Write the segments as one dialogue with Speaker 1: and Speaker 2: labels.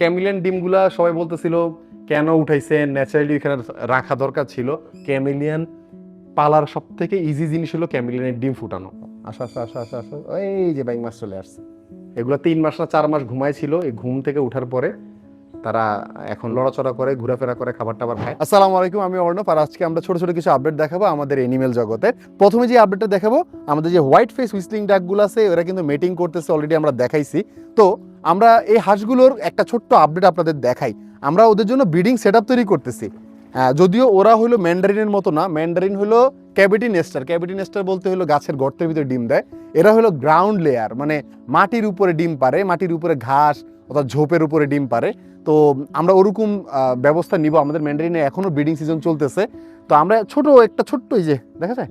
Speaker 1: ক্যামিলিয়ান ডিমগুলা সবাই বলতেছিল, কেন উঠাইছে? ন্যাচারালি এখানে রাখা দরকার ছিল। ক্যামিলিয়ান পালার সব থেকে ইজি জিনিস হলো ক্যামিলিয়ানের ডিম ফুটানো। আসা আসা আসা আসা আসা এই যে বাইক মাস চলে আসছে। এগুলো তিন মাস না চার মাস ঘুমাইছিল এই ঘুম থেকে উঠার পরে তারা এখন লড়াচড়া করে, ঘোরাফেরা করে খাবার টাবার খায়। আসসালামু আলাইকুম, আমি অর্ণব আর আজকে আমরা ছোট ছোট কিছু আপডেট দেখাবো আমাদের এনিমেল জগতের প্রথমে যে আপডেটটা দেখাবো, আমাদের যে হোয়াইট ফেস হুইসলিং ডাকগুলো আছে, ওরা কিন্তু মেটিং করতেছে অলরেডি আমরা দেখাইছি। তো আমরা এই হাঁসগুলোর একটা ছোট্ট আপডেট আপনাদের দেখাই। আমরা ওদের জন্য ব্রিডিং সেট তৈরি করতেছি। যদিও ওরা হলো ম্যান্ডারিনের মতো না ম্যান্ডারিন হলো ক্যাভিটি নেস্টার নেস্টার বলতে হলো গাছের গর্তের ভিতরে ডিম দেয়। এরা হলো গ্রাউন্ড লেয়ার মানে মাটির উপরে ডিম পারে, মাটির উপরে ঘাস অর্থাৎ ঝোপের উপরে ডিম পারে। তো আমরা ওরকম ব্যবস্থা নিব। আমাদের ম্যান্ডারিনে এখনও ব্রিডিং সিজন চলতেছে। তো আমরা ছোট একটা, ছোট্ট এই যে, দেখা যায়?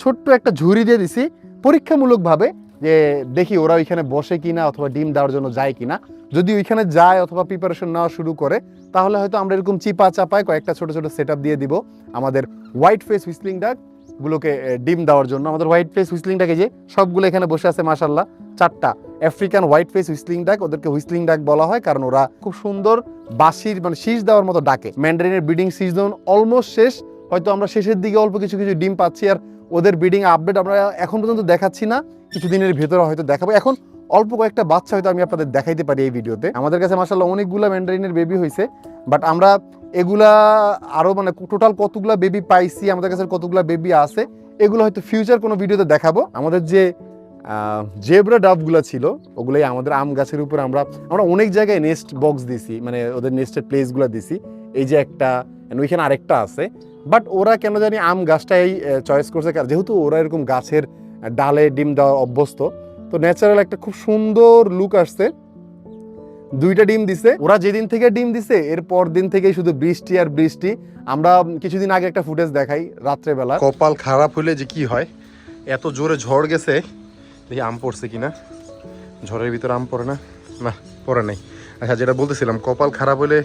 Speaker 1: ছোট্ট একটা ঝুড়ি দিয়ে দিছি পরীক্ষামূলকভাবে যে দেখি ওরা ওইখানে বসে কিনা অথবা ডিম দেওয়ার জন্য যায় কিনা। যদি ওইখানে যায় অথবা প্রিপারেশন নেওয়া শুরু করে, তাহলে হয়তো আমরা এরকম চিপা চাপায় কয়েকটা ছোট ছোট সেট দিয়ে দিব। আমাদের হোয়াইট ফেস হুইসলিং ডাক গুলোকে ডিম দেওয়ার জন্য। আমাদের হোয়াইট ফেস হুইসলিং ডাকে যে, সবগুলো এখানে বসে আছে মাসাল্লাহ চারটা। আফ্রিকান হোয়াইট ফেস হুইসলিং ডাক, ওদেরকে হুইসলিং ডাক বলা হয়, কারণ ওরা খুব সুন্দর বাঁশির মানে শীষ দেওয়ার মতো ডাকে। ম্যান্ডারিনের ব্রিডিং সিজন অলমোস্ট শেষ। হয়তো আমরা শেষের দিকে অল্প কিছু কিছু ডিম পাচ্ছি, আর ওদের ব্রিডিং আপডেট আমরা এখন পর্যন্ত দেখাচ্ছি না। কিছুদিনের ভেতরে হয়তো দেখাবো। এখন অল্প কয়েকটা বাচ্চা হয়তো আমি আপনাদের দেখাইতে পারি এই ভিডিওতে। আমাদের কাছে মাসাল্লাহ অনেকগুলা ম্যান্ডারিনের বেবি হয়েছে বাট আমরা এগুলা আরও মানে টোটাল কতগুলা বেবি পাইছি, আমাদের কাছে কতগুলা বেবি আছে, এগুলো হয়তো ফিউচার কোনো ভিডিওতে দেখাবো। আমাদের যে জেব্রা ডাবগুলো ছিল, ওগুলোই আমাদের আম গাছের উপর আমরা আমরা অনেক জায়গায় নেস্ট বক্স দিছি মানে ওদের নেস্টের প্লেসগুলো দিছি। এই যে একটা ওইখানে আরেকটা আছে। বাট ওরা কেন জানি আম গাছটাই চয়েস করছে যেহেতু ওরা এরকম গাছের ডালে ডিম দেওয়া অভ্যস্ত, তো ন্যাচারাল একটা খুব সুন্দর লুক আসছে। দুইটা ডিম দিছে। ওরা যেদিন থেকে ডিম দিছে, এর পর দিন থেকেই শুধু বৃষ্টি আর বৃষ্টি। আমরা কিছুদিন আগে একটা ফুটেজ দেখাই রাত্রেবেলা। কপাল খারাপ হলে যে কি হয়? এত জোরে ঝড় গেছে। দেখি আম পড়ছে কিনা? ঝড়ের ভিতরে আম পড়ে না? না, পড়ে নাই। আচ্ছা যেটা বলতেছিলাম, কপাল খারাপ হলে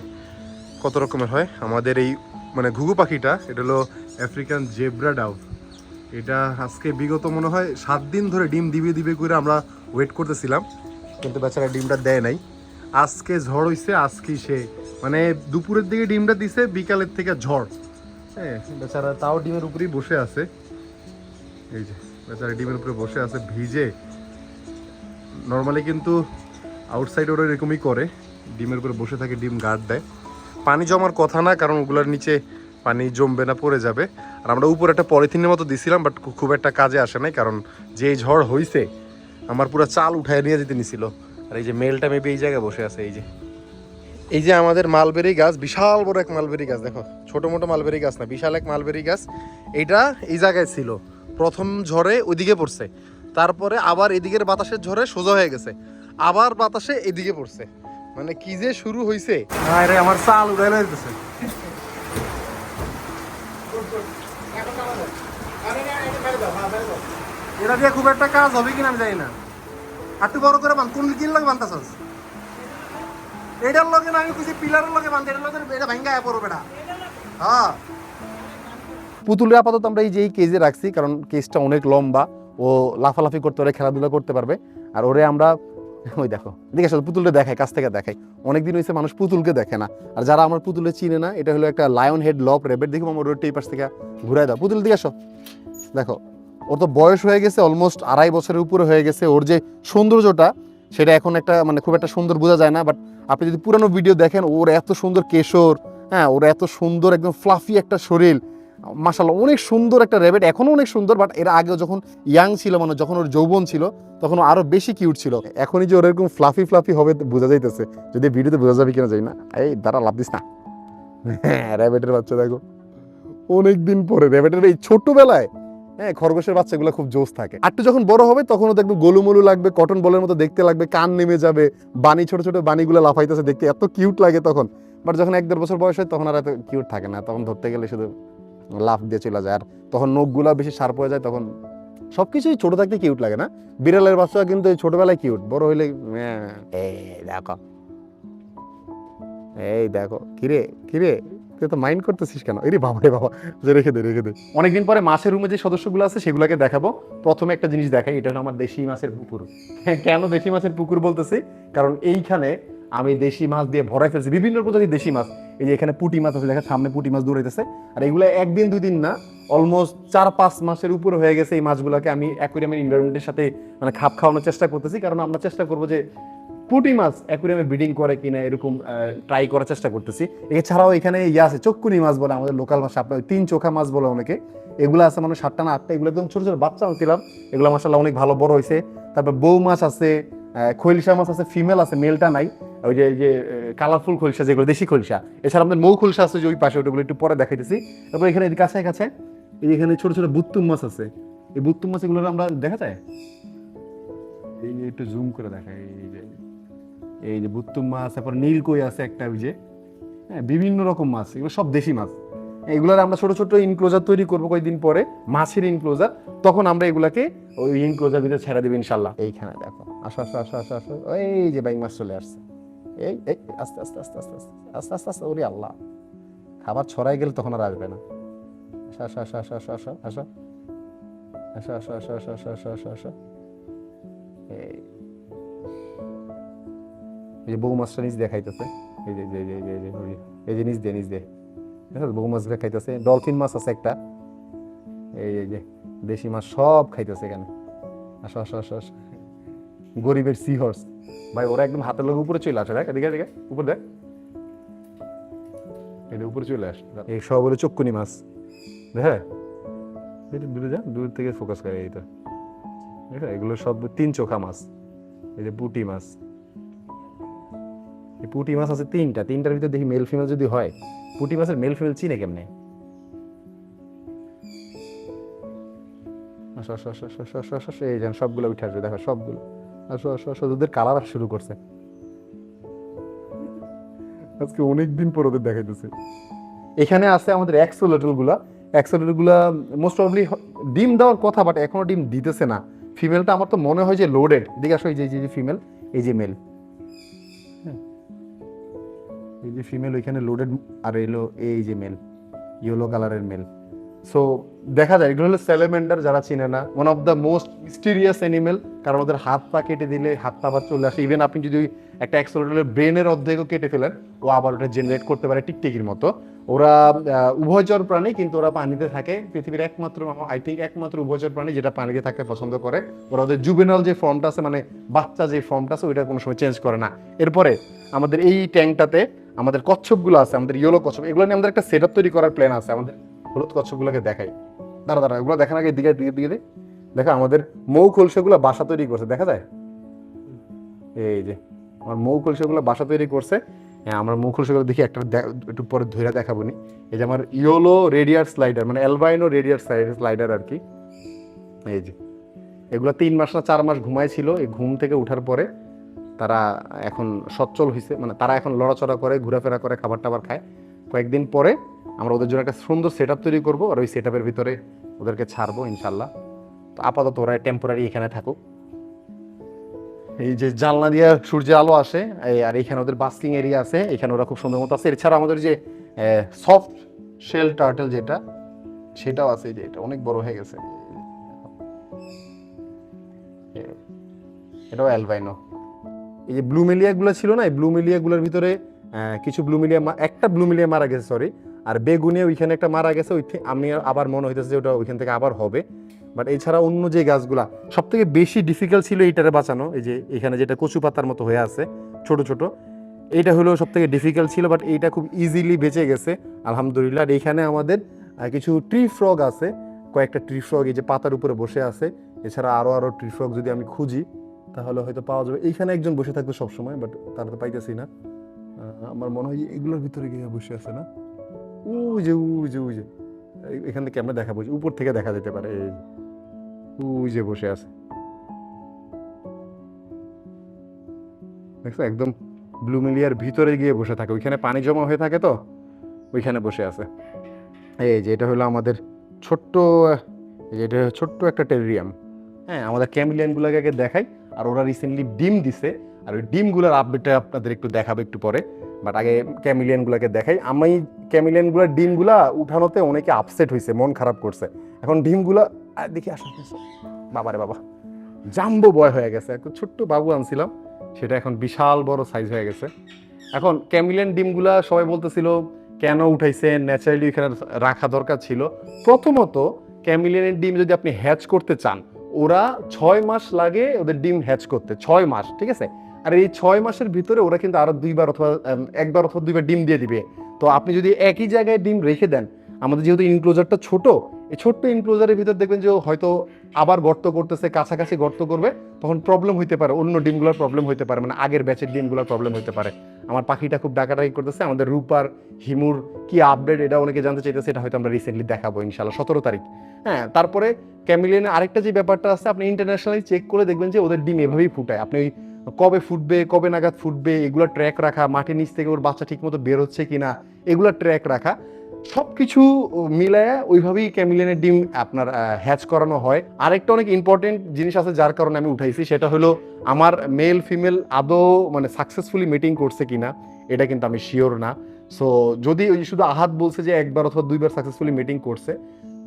Speaker 1: কত রকমের হয়? আমাদের এই মানে ঘুঘু পাখিটা, এটা হলো আফ্রিকান জেব্রা ডাউ এটা আজকে বিগত মনে হয় সাত দিন ধরে ডিম দিবে দিবে করে আমরা ওয়েট করতেছিলাম। কিন্তু বেচারা ডিমটা দেয় নাই। আজকে ঝড় হইছে আজকে সে। মানে দুপুরের দিকে ডিমটা দিছে, বিকালের থেকে ঝড়। হ্যাঁ বেচারা তাও ডিমের উপরেই বসে আছে। এই যে, বেচারা ডিমের উপরে বসে আছে, ভিজে। নর্মালি কিন্তু আউটসাইড ওরা এরকমই করে। ডিমের উপরে বসে থাকে, ডিম গার্ড দেয়। পানি জমার কথা না, কারণ ওগুলোর নিচে পানি জমবে না, পড়ে যাবে। আর আমরা উপরে একটা পলিথিনের মতো দিছিলাম বাট খুব একটা কাজে আসে নাই, কারণ যে ঝড় হইছে, আমার পুরো চাল উঠায় নিয়ে যেতে নিছিল। আর এই যে মেলটা মেবি এই জায়গায় বসে আছে এই যে। এই যে আমাদের মালবেরি গাছ বিশাল বড় এক মালবেরি গাছ দেখো। ছোট মোটো মালবেরি গাছ না বিশাল এক মালবেরি গাছ। এইটা এই জায়গায় ছিল। প্রথম ঝড়ে ওইদিকে পড়ছে। তারপরে আবার এদিকের বাতাসের ঝড়ে সোজা হয়ে গেছে। আবার বাতাসে এদিকে পড়ছে। মানে কি যে শুরু হয়েছে আরে আমার চাল উড়াই লাগতেছে এটা দিয়ে খুব একটা কাজ হবে কিনা আমি জানি না। আর বড় করে বান কোন কিন লাগে বানতাছস এটার লগে না, আমি খুশি পিলারের লগে বানতে এটার লগে এটা ভাঙ্গা বেটা। হ্যাঁ। পুতুলে আপাতত আমরা এই যে এই কেজে রাখছি, কারণ কেজটা অনেক লম্বা, ও লাফালাফি করতে পারে খেলাধুলা করতে পারবে। আর ওরে আমরা, ওই দেখো দেখে আসলে পুতুলটা দেখায় কাছ থেকে দেখাই। অনেকদিন হয়েছে মানুষ পুতুলকে দেখে না। আর যারা আমার পুতুলে চিনে না, এটা হলো একটা লায়ন হেড লপ রেবেট দেখো আমার রোডটা এই পাশ থেকে ঘুরাই দাও। পুতুল দিকে আসো। দেখো ওর তো বয়স হয়ে গেছে অলমোস্ট আড়াই বছরের উপরে হয়ে গেছে। ওর যে সৌন্দর্যটা, সেটা এখন একটা মানে খুব একটা সুন্দর বোঝা যায় না বাট আপনি যদি পুরানো ভিডিও দেখেন, ওর এত সুন্দর কেশর হ্যাঁ ওর এত সুন্দর একদম ফ্লাফি একটা শরীর মাসাল্লাহ অনেক সুন্দর একটা র্যাবেট এখনও অনেক সুন্দর বাট এর আগেও যখন ইয়াং ছিল মানে যখন ওর যৌবন ছিল, তখন ও আরও বেশি কিউট ছিল। এখনই যে ওর এরকম ফ্লাফি ফ্লাফি হবে বোঝা যাইতেছে। যদি ভিডিওতে বোঝা যাবে কিনা যাই না। এই, দাঁড়া, লাভ দিস না। র্যাবেটের বাচ্চা, দেখো। অনেক দিন পরে র্যাবেটের এই ছোট্টবেলায় হ্যাঁ খরগোশের বাচ্চাগুলো খুব জোশ থাকে। আরটু যখন বড় হবে তখন ওদের একটু গোলুমলু লাগবে কটন বলের মতো দেখতে লাগবে কান নেমে যাবে বানি ছোট ছোট বানিগুলো লাফাইতেছে দেখতে এত কিউট লাগে তখন। বাট যখন এক দেড় বছর বয়স হয় তখন আর এত কিউট থাকে না তখন ধরতে গেলে শুধু লাফ দিয়ে চলে যায়। আর তখন নখগুলা বেশি শার্প হয়ে যায় তখন সবকিছুই ছোট থাকতে কিউট লাগে না। বিড়ালের বাচ্চা কিন্তু ছোটবেলায় কিউট বড় হইলে ম্যাঁ, এই দেখো। এই দেখো কিরে কিরে? তুই তো মাইন্ড করতেছিস কেন? এরে বাবা রে বাবা, যে রেখে দে রেখে দে। অনেকদিন পরে মাছের রুমে যে সদস্যগুলো আছে, সেগুলোকে দেখাবো। প্রথমে একটা জিনিস দেখাই, এটা হলো আমার দেশি মাছের পুকুর। কেন দেশি মাছের পুকুর বলতেছি? কারণ এইখানে আমি দেশি মাছ দিয়ে ভরাই ফেলছি, বিভিন্ন প্রজাতির দেশি মাছ। এই যে এখানে পুঁটি মাছ আছে, দেখা সামনে পুঁটি মাছ দৌড়াইতেছে। আর এগুলো একদিন দুই দিন না অলমোস্ট চার পাঁচ মাসের উপর হয়ে গেছে এই মাছগুলোকে আমি অ্যাকুরিয়ামের এনভায়রনমেন্টের সাথে মানে খাপ খাওয়ানোর চেষ্টা করতেছি। কারণ আমরা চেষ্টা করব যে পুঁটি মাছ অ্যাকুরিয়ামে ব্রিডিং করে কিনা এরকম ট্রাই করার চেষ্টা করতেছি। এছাড়াও এখানে ইয়ে আছে চক্ষুনি মাছ বলে আমাদের লোকাল মাছ, আপনার তিন চোখা মাছ বলে অনেকে। এগুলো আছে মানে সাতটা না আটটা, এগুলো একদম ছোট ছোট বাচ্চা আনছিলাম। এগুলো মাসাল্লাহ অনেক ভালো, বড় হয়েছে। তারপর বউ মাছ আছে খৈলসা মাছ আছে ফিমেল আছে মেলটা নাই। ওই যে যে কালারফুল খলসা যেগুলো, দেশি খলসা। এছাড়া আমাদের মৌ খলসা আছে যে ওই পাশে ওটাগুলো একটু পরে দেখাইতেছি। তারপর এখানে কাছে কাছে এই এখানে ছোট ছোট বুত্তুম মাছ আছে। এই বুত্তুম মাছ এগুলো আমরা দেখা যায়? এই একটু জুম করে দেখাই, এই এই যে বুত্তুম মাছ তারপর নীল কই আছে একটা ওই যে হ্যাঁ বিভিন্ন রকম মাছ এগুলো সব দেশি মাছ এগুলোর আমরা ছোট ছোট ইনক্লোজার তৈরি করব কয়েকদিন পরে মাছের ইনক্লোজার তখন আমরা এগুলাকে ওই ইনক্লোজার ভিতরে ছেড়ে দেবো ইনশাল্লাহ এইখানে দেখো আসো আসো আসো আসো আসো এই যে বাইক মাছ চলে আসছে এই এই আস্তে আস্তে আস্তে আস্তে আস্তে আস্তে আস্তে আস্তে ওরে আল্লাহ খাবার ছড়াই গেলে তখন আর আসবে না আসো আসো আসো আসো আসো আসো আসো আসো আসো আসো আসো আসো আসো আসো এই এই যে বউ মাছটা নিচ দেখাইতেছে এই যে এই যে এই যে এই যে এই যে নিচ দিয়ে নিচ দিয়ে। বউ মাছ খাইতেছে, ডলফিন মাছ আছে একটা। এই এই যে, দেশি মাছ সব খাইতেছে এখানে। আসো আসো আসো আসো। গরিবের সি হর্স ভাই, ওরা একদম হাতের লোক উপরে চলে আসে, দেখ, এদিকে এদিকে, উপর দেখ। এটা উপরে চলে আসে। এই সব হলো চক্কুনি মাছ। হ্যাঁ? এটা দূরে যা, দূর থেকে ফোকাস করে এই তো দেখো, এগুলো সব তিন চোখা মাছ। এই যে পুঁটি মাছ। পুঁটি মাছ আছে তিনটা, তিনটার ভিতরে দেখি মেল ফিমেল যদি হয়, পুঁটি মাছের মেল ফিমেল চিনে কেমনে? সবগুলো উঠে আসবে, দেখো সবগুলো। আসো ওদের কালার আসা শুরু করছে। আজকে অনেক দিন পর ওদের দেখাইতেছে। এখানে আছে আমাদের অ্যাক্সোলেটলগুলো অ্যাক্সোলেটলগুলো মোস্ট প্রবলি ডিম দেওয়ার কথা বাট এখনও ডিম দিতেছে না। ফিমেলটা আমার তো মনে হয় যে লোডেড দিকে আসো, এই যে যে ফিমেল এই যে মেল এই যে ফিমেল ওইখানে লোডেড আর এলো এই যে মেল ইয়েলো কালারের মেল সো দেখা যায়, এগুলো হলো স্যালেমেন্ডার যারা চিনে না one of the most mysterious animal কারণ ওদের হাত পা কেটে দিলে হাত পা আবার চলে আসে। ইভেন আপনি যদি একটা এক্সোলেটের ব্রেনের অর্ধেকও কেটে ফেলেন, ও আবার ওটা জেনারেট করতে পারে টিকটিকির মতো। ওরা উভয়চর প্রাণী, কিন্তু ওরা পানিতে থাকে। পৃথিবীর একমাত্র আই থিঙ্ক একমাত্র উভয়চর প্রাণী যেটা পানিতে থাকতে পছন্দ করে। ওরা ওদের জুবেনাল যে ফর্মটা আছে মানে বাচ্চা যে ফর্মটা আছে, ওইটা কোনো সময় চেঞ্জ করে না। এরপরে, আমাদের এই ট্যাঙ্কটাতে আমাদের কচ্ছপগুলো আছে, আমাদের ইয়েলো কচ্ছপ, এগুলো নিয়ে আমাদের একটা সেট তৈরি করার প্ল্যান আছে, আমাদের হলুদ কচ্ছপগুলোকে দেখাই। দাঁড়া দাঁড়া, এগুলো দেখার আগে দিকে দিকে দিকে। দেখা, আমাদের মৌ কলসেগুলো বাসা তৈরি করছে, দেখা যায়? এই যে, আমার মৌ কলসেগুলো বাসা তৈরি করছে। হ্যাঁ আমার মৌ কলসেগুলো দেখি, একটা একটু পরে ধরে দেখাবো নি এই যে আমার ইয়োলো রেডিয়ার স্লাইডার মানে অ্যালবাইনো রেডিয়ার স্লাইডার আর কি। এই যে, এগুলো তিন মাস না চার মাস ঘুমাইছিল এই ঘুম থেকে ওঠার পরে তারা এখন সচ্ছল হয়েছে মানে তারা এখন লড়াচড়া করে, ঘোরাফেরা করে খাবার টাবার খায়। কয়েকদিন পরে আমরা ওদের জন্য একটা সুন্দর সেট তৈরি করব আর ওই সেট ভিতরে ওদেরকে ছাড়বো ইনশাল্লাহ। তো আপাতত ওরা টেম্পোরারি এখানে থাকুক। এই যে জানলা দিয়ে সূর্যের আলো আসে আর এখানে ওদের বাস্কিং এরিয়া আছে, এখানে ওরা খুব সুন্দর মতো আছে। এছাড়া আমাদের যে সফট শেল টার্টেল যেটা, সেটাও আছে যে, এটা অনেক বড় হয়ে গেছে। এটাও অ্যালবাইনো এই যে ব্লুমেলিয়াগুলো ছিল না, এই ব্লুমেলিয়াগুলোর ভিতরে কিছু ব্লুমিলিয়া একটা ব্লুমিলিয়া মারা গেছে সরি আর বেগুনে ওইখানে একটা মারা গেছে, ওই আমি আবার মনে হইতেছে যে ওটা ওইখান থেকে আবার হবে। বাট এছাড়া অন্য যে গাছগুলা সব থেকে বেশি ডিফিকাল্ট ছিল এইটারে বাঁচানো, এই যে এখানে যেটা কচু পাতার মতো হয়ে আছে, ছোট ছোট, এইটা হলো সব থেকে ডিফিকাল্ট ছিল বাট এইটা খুব ইজিলি বেঁচে গেছে, আলহামদুলিল্লাহ। আর এইখানে আমাদের কিছু ট্রি ফ্রগ আছে, কয়েকটা ট্রি ফ্রগ এই যে পাতার উপরে বসে আছে, এছাড়া আরও আরও ট্রি ফ্রগ যদি আমি খুঁজি তাহলে হয়তো পাওয়া যাবে। এইখানে একজন বসে থাকতো সবসময় বাট তারা তো পাইতেছি না। আমার মনে হয় এগুলোর ভিতরে গিয়ে বসে আছে না? ওই যে ওই যে ওই যে। এখান থেকে আমরা দেখা বুঝি উপর থেকে দেখা যেতে পারে, এই। যে। যে বসে আছে। দেখছ, একদম ব্লুমিলিয়ার ভিতরে গিয়ে বসে থাকে। ওইখানে পানি জমা হয়ে থাকে তো, ওইখানে বসে আছে। এই যে, এটা হলো আমাদের ছোট্ট এটা ছোট্ট একটা টেরিয়াম। হ্যাঁ আমাদের ক্যামিলিয়ানগুলোকে আগে দেখাই। আর ওরা রিসেন্টলি ডিম দিছে। আর ওই ডিমগুলোর আপডেটটা আপনাদের একটু দেখাবো একটু পরে। বাট আগে ক্যামিলিয়ানগুলোকে দেখাই। আমি ক্যামিলিয়ানগুলোর ডিমগুলা উঠানোতে অনেকে আপসেট হয়েছে মন খারাপ করছে। এখন ডিমগুলা দেখি আসো। বাবারে বাবা। জাম্বো বয় হয়ে গেছে। একটা ছোট্ট বাবু আনছিলাম। সেটা এখন বিশাল বড় সাইজ হয়ে গেছে। এখন ক্যামিলিয়ান ডিমগুলা সবাই বলতেছিল, কেন উঠাইছেন ন্যাচারালি এখানে রাখা দরকার ছিল। প্রথমত ক্যামিলিয়ানের ডিম যদি আপনি হ্যাচ করতে চান ওরা ছয় মাস লাগে ওদের ডিম হ্যাচ করতে, ছয় মাস, ঠিক আছে? আর এই ছয় মাসের ভিতরে ওরা কিন্তু আরও দুইবার অথবা একবার অথবা দুইবার ডিম দিয়ে দিবে। তো আপনি যদি একই জায়গায় ডিম রেখে দেন, আমাদের যেহেতু ইনক্লোজারটা ছোট, এই ছোট্ট ইনক্লোজারের ভিতর দেখবেন যে হয়তো আবার গর্ত করতেছে, কাছাকাছি গর্ত করবে, তখন প্রবলেম হইতে পারে, অন্য ডিমগুলোর প্রবলেম হইতে পারে মানে আগের ব্যাচের ডিমগুলোর প্রবলেম হইতে পারে। আমার পাখিটা খুব ডাকাডাকি করতেছে, আমাদের রূপার, হিমুর কি আপডেট এটা অনেকে জানতে চাইতেছে, এটা হয়তো আমরা রিসেন্টলি দেখাবো ইনশাল্লাহ সতেরো তারিখ। হ্যাঁ তারপরে ক্যামিলিয়ানের আরেকটা যে ব্যাপারটা আছে, আপনি ইন্টারন্যাশনালি চেক করে দেখবেন যে ওদের ডিম এভাবেই ফুটায়। আপনি ওই কবে ফুটবে, কবে নাগাদ ফুটবে, এগুলো ট্র্যাক রাখা মাটির নিচ থেকে ওর বাচ্চা ঠিকমতো বের হচ্ছে কিনা, এগুলো ট্র্যাক রাখা। সব কিছু মিলায় ওইভাবেই ক্যামিলিয়ানের ডিম আপনার হ্যাচ করানো হয়। আরেকটা অনেক ইম্পর্টেন্ট জিনিস আছে যার কারণে আমি উঠাইছি, সেটা হলো আমার মেল ফিমেল আদৌ মানে সাকসেসফুলি মিটিং করছে কিনা, এটা কিন্তু আমি শিওর না। সো যদি ওই শুধু আহাত বলছে যে একবার অথবা দুইবার সাকসেসফুলি মিটিং করছে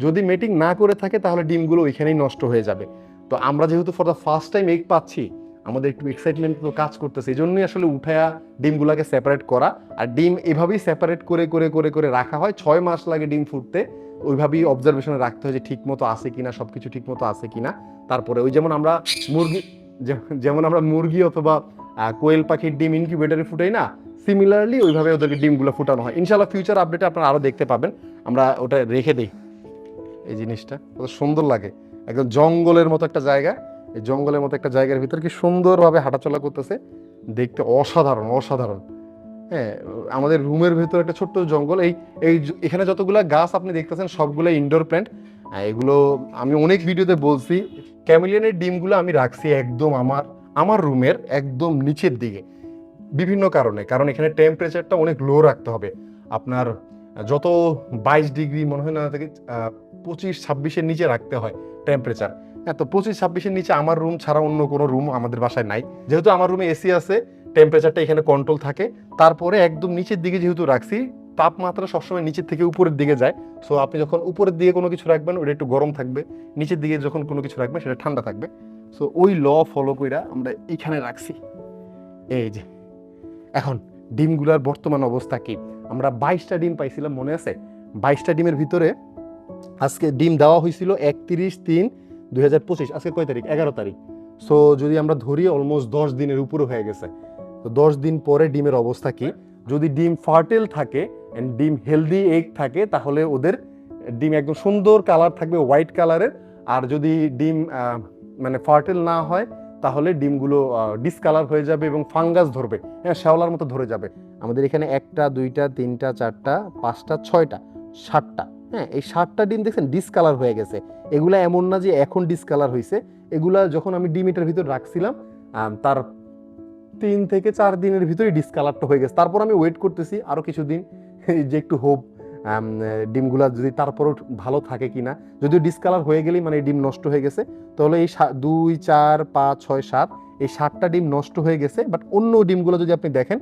Speaker 1: যদি মেটিং না করে থাকে, তাহলে ডিমগুলো ওইখানেই নষ্ট হয়ে যাবে। তো আমরা যেহেতু for the first time egg পাচ্ছি, আমাদের একটু এক্সাইটমেন্ট তো কাজ করতেছে এই জন্যই আসলে উঠায়া ডিমগুলোকে সেপারেট করা। আর ডিম এভাবেই সেপারেট করে করে করে করে রাখা হয়। ছয় মাস লাগে ডিম ফুটতে, ওইভাবেই অবজারভেশনে রাখতে হয় যে ঠিক মতো আছে কিনা সব কিছু ঠিক মতো আছে কিনা। তারপরে ওই যেমন আমরা মুরগি যেমন আমরা মুরগি অথবা কোয়েল পাখির ডিম ইনকিউবেটারে ফুটাই না সিমিলারলি ওইভাবে ওদেরকে ডিমগুলো ফুটানো হয়। ইনশাল্লাহ ফিউচার আপডেটে আপনারা আরও দেখতে পাবেন। আমরা ওটা রেখে দিই। এই জিনিসটা। কত সুন্দর লাগে। একদম জঙ্গলের মতো একটা জায়গা। এই জঙ্গলের মতো একটা জায়গার ভিতর কি সুন্দরভাবে হাঁটাচলা করতেছে। দেখতে অসাধারণ অসাধারণ। হ্যাঁ আমাদের রুমের ভিতর একটা ছোট্ট জঙ্গল। এই এই এখানে যতগুলা গাছ আপনি দেখতেছেন, সবগুলো ইনডোর প্ল্যান্ট এগুলো আমি অনেক ভিডিওতে বলছি ক্যামিলিয়নের ডিমগুলো আমি রাখছি একদম আমার আমার রুমের একদম নিচের দিকে। বিভিন্ন কারণে। কারণ এখানে টেম্পারেচারটা অনেক লো রাখতে হবে। আপনার যত বাইশ ডিগ্রি মনে হয় না থেকে পঁচিশ ছাব্বিশের নিচে রাখতে হয় টেম্পারেচার হ্যাঁ তো পঁচিশ ছাব্বিশের নিচে আমার রুম ছাড়া অন্য কোনো রুম আমাদের বাসায় নাই। যেহেতু আমার রুমে এসি আছে টেম্পারেচারটা এখানে কন্ট্রোল থাকে। তারপরে একদম নিচের দিকে যেহেতু রাখছি, তাপমাত্রা সবসময় নিচের থেকে উপরের দিকে যায়। সো আপনি যখন উপরের দিকে কোনো কিছু রাখবেন, ওটা একটু গরম থাকবে। নিচের দিকে যখন কোনো কিছু রাখবেন, সেটা ঠান্ডা থাকবে। সো ওই ল ফলো কইরা আমরা এখানে রাখছি। এই যে, এখন ডিমগুলার বর্তমান অবস্থা কি? আমরা বাইশটা ডিম পাইছিলাম, মনে আছে? বাইশটা ডিমের ভিতরে আজকে ডিম দেওয়া হয়েছিল একত্রিশ তিন দুই হাজার পঁচিশ। আজকে কয় তারিখ? এগারো তারিখ। সো যদি আমরা ধরি অলমোস্ট দশ দিনের উপরে হয়ে গেছে। তো দশ দিন পরে ডিমের অবস্থা কি? যদি ডিম ফার্টেল থাকে অ্যান্ড ডিম হেলদি এগ থাকে, তাহলে ওদের ডিম একদম সুন্দর কালার থাকবে হোয়াইট কালারের আর যদি ডিম মানে ফার্টেল না হয়, তাহলে ডিমগুলো ডিসকালার হয়ে যাবে এবং ফাঙ্গাস ধরবে। হ্যাঁ শ্যাওলার মতো ধরে যাবে। আমাদের এখানে একটা, দুইটা, তিনটা, চারটা, পাঁচটা, ছয়টা, সাতটা। হ্যাঁ এই সাতটা ডিম দেখছেন ডিসকালার হয়ে গেছে। এগুলা এমন না যে এখন ডিসকালার হয়েছে এগুলা যখন আমি ডিম এটার ভিতর রাখছিলাম তার তিন থেকে চার দিনের ভিতরে ডিসকালারটা হয়ে গেছে। তারপর আমি ওয়েট করতেছি আরও কিছুদিন যে একটু হোপ ডিমগুলা যদি তারপরও ভালো থাকে কিনা। যদিও ডিসকালার হয়ে গেলেই মানে ডিম নষ্ট হয়ে গেছে, তাহলে এই দুই, চার, পাঁচ, ছয়, সাত, এই সাতটা ডিম নষ্ট হয়ে গেছে। বাট অন্য ডিমগুলো যদি আপনি দেখেন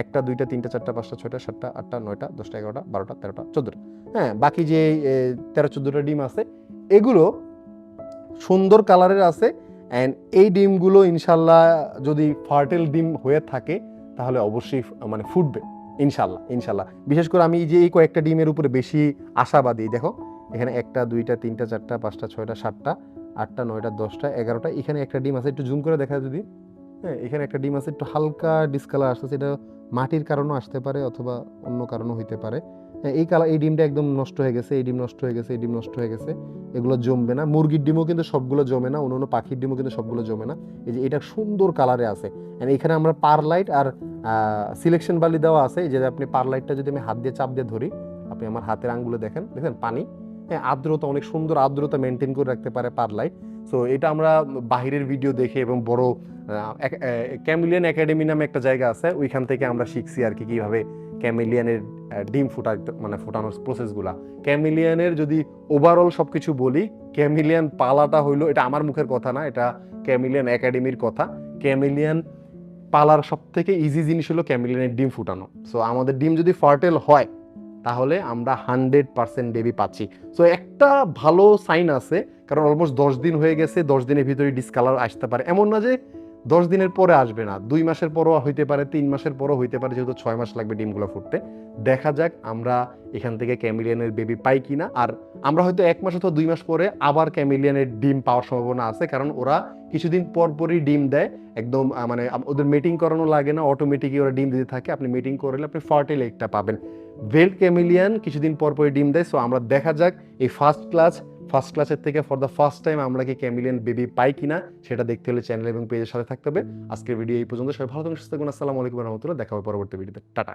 Speaker 1: একটা, দুইটা, তিনটা, চারটা, পাঁচটা, ছয়টা, সাতটা, আটটা, নয়টা, দশটা, এগারোটা, বারোটা, তেরোটা, চোদ্দোটা। হ্যাঁ বাকি যে তেরো, চোদ্দোটা ডিম আছে, এগুলো সুন্দর কালারের আছে অ্যান্ড এই ডিমগুলো ইনশাল্লাহ যদি ফার্টেল ডিম হয়ে থাকে, তাহলে অবশ্যই মানে ফুটবে, ইনশাল্লাহ ইনশাল্লাহ। বিশেষ করে আমি যে, এই কয়েকটা ডিমের উপরে বেশি আশাবাদী, দেখো, এখানে একটা, দুইটা, তিনটা, চারটা, পাঁচটা, ছয়টা, সাতটা, আটটা, নয়টা, দশটা, এগারোটা, এখানে একটা ডিম আছে, একটু জুম করে দেখা যদি। হ্যাঁ এখানে একটা ডিম আছে, একটু হালকা ডিসকালার আসতেছে এটা মাটির কারণও আসতে পারে অথবা অন্য কারণও হইতে পারে। হ্যাঁ, এই কালার এই ডিমটা একদম নষ্ট হয়ে গেছে এই ডিম নষ্ট হয়ে গেছে এই ডিম নষ্ট হয়ে গেছে এগুলো জমবে না। মুরগির ডিমও কিন্তু সবগুলো জমে না অন্য অন্য পাখির ডিমও কিন্তু সবগুলো জমে না। এই যে এটা সুন্দর কালারে আছে। এখানে আমরা পারলাইট আর সিলেকশন বালি দেওয়া আছে। যে আপনি পারলাইটটা যদি আমি হাত দিয়ে চাপ দিয়ে ধরি আপনি আমার হাতের আঙ্গুলে দেখেন দেখেন পানি। হ্যাঁ আর্দ্রতা অনেক সুন্দর আর্দ্রতা মেনটেন করে রাখতে পারে পারলাইট। সো এটা আমরা বাহিরের ভিডিও দেখে এবং বড় ক্যামিলিয়ান একাডেমি নামে একটা জায়গা আছে, ওইখান থেকে আমরা শিখছি আর কি কীভাবে ক্যামিলিয়ানের ডিম ফুটা মানে ফোটানোর প্রসেসগুলা ক্যামিলিয়ানের যদি ওভারঅল সব কিছু বলি ক্যামিলিয়ান পালাটা হইল, এটা আমার মুখের কথা না, এটা ক্যামিলিয়ান একাডেমির কথা। ক্যামিলিয়ান পালার সব থেকে ইজি জিনিস হলো ক্যামিলিয়ানের ডিম ফুটানো। সো আমাদের ডিম যদি ফার্টেল হয় তাহলে আমরা হান্ড্রেড পার্সেন্ট বেবি পাচ্ছি। সো একটা ভালো সাইন আছে, কারণ অলমোস্ট দশ দিন হয়ে গেছে, দশ দিনের ভিতরে ডিসকালার আসতে পারে। এমন না যে দশ দিনের পরে আসবে না, দুই মাসের পরও হইতে পারে, তিন মাসের পরও হইতে পারে, যেহেতু ছয় মাস লাগবে ডিমগুলো ফুটতে। দেখা যাক আমরা এখান থেকে ক্যামিলিয়ানের বেবি পাই কিনা, আর আমরা হয়তো এক মাস অথবা দুই মাস পরে আবার ক্যামিলিয়ানের ডিম পাওয়ার সম্ভাবনা আছে, কারণ ওরা কিছুদিন পর পরই ডিম দেয়, একদম মানে ওদের মিটিং করানো লাগে না অটোমেটিকই ওরা ডিম দিতে থাকে, আপনি মিটিং করলে আপনি ফার্টাইল একটা পাবেন। ভেল্ট ক্যামিলিয়ান কিছুদিন পর পরই ডিম দেয় সো আমরা দেখা যাক এই ফার্স্ট ক্লাস ফার্স্ট ক্লাসের থেকে ফর দ্য ফার্স্ট টাইম আমরা কি ক্যামিলিয়ান বেবি পাই কিনা, সেটা দেখতে হলে চ্যানেল এবং পেজের সাথে থাকতে হবে। আজকের ভিডিও এই পর্যন্ত। সবাই ভালো থাকুন, সুস্থ থাকুন। আসসালামু আলাইকুম রহমতুল্লাহ। দেখা হবে পরবর্তী ভিডিওতে। টাটা।